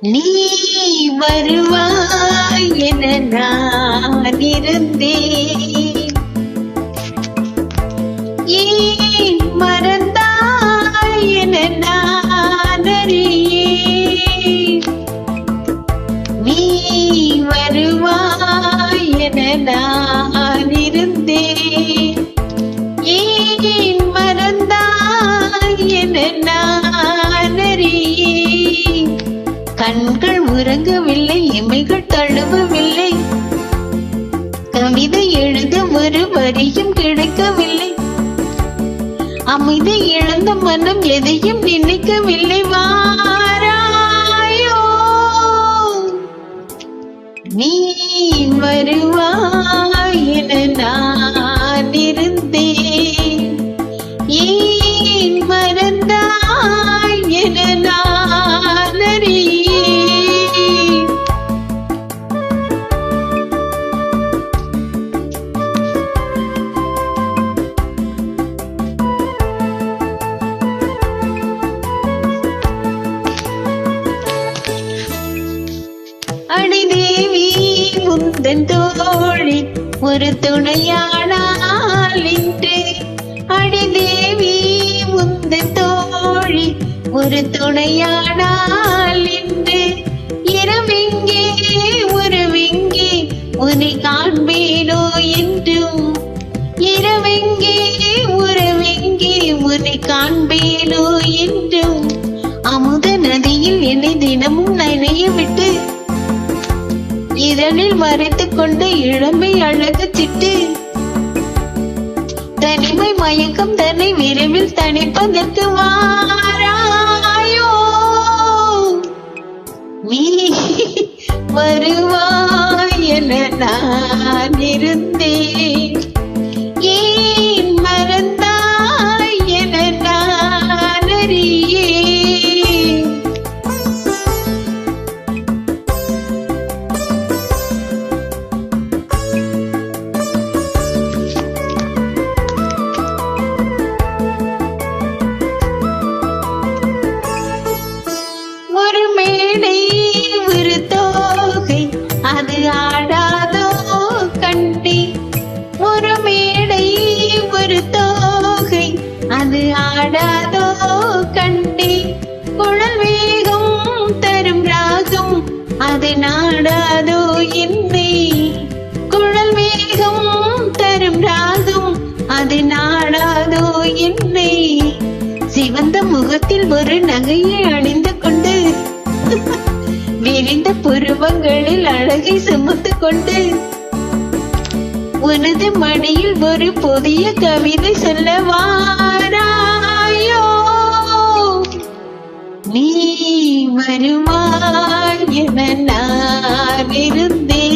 நீ வருவாய் என நான் இருந்தேன். கண்கள் உறங்கவில்லை இமைகள் தழுவவில்லை. கவிதை எழுத ஒரு வரியும் கிடைக்கவில்லை. அமைதி இழந்த மனம் எதையும் நினைக்கவில்லை. வா முந்தன் தோழி ஒரு துணையானால் இன்று. அடிதேவி முந்தன் தோழி ஒரு துணையானால் இன்று. இரவிங்கே உறவெங்கே உன்னை காண்பேனோ என்றும். இரவெங்கே உறவெங்கே உன்னை காண்பேனோ என்றும். அமுத நதியில் என்னை தினமும் நினைய விட்டு இதழில் மறைத்துக் கொண்டு இளமை அழகு திட்டு. தனிமை மயக்கம் தன்னை விரைவில் தணிப்பதற்கு வாராயோ? நீ வருவாய் என நான் இருந்தேன். ஒரு மேடை ஒரு தோகை. அது ஆடாதோ கண்டே. குழல் வேகம் தரும் ராகம் அது நாடாதோ என்னை. குழல் வேகம் தரும் ராகம் அது நாடாதோ என்னை. சிவந்த முகத்தில் ஒரு நகையை அணிந்து கொண்டு விரிந்த புருவங்களில் அழகை சுமந்து கொண்டு உனது மடியில் ஒரு புதிய கவிதை சொல்ல வாராயோ நீ வருவாய் என நான் இருந்தேன்.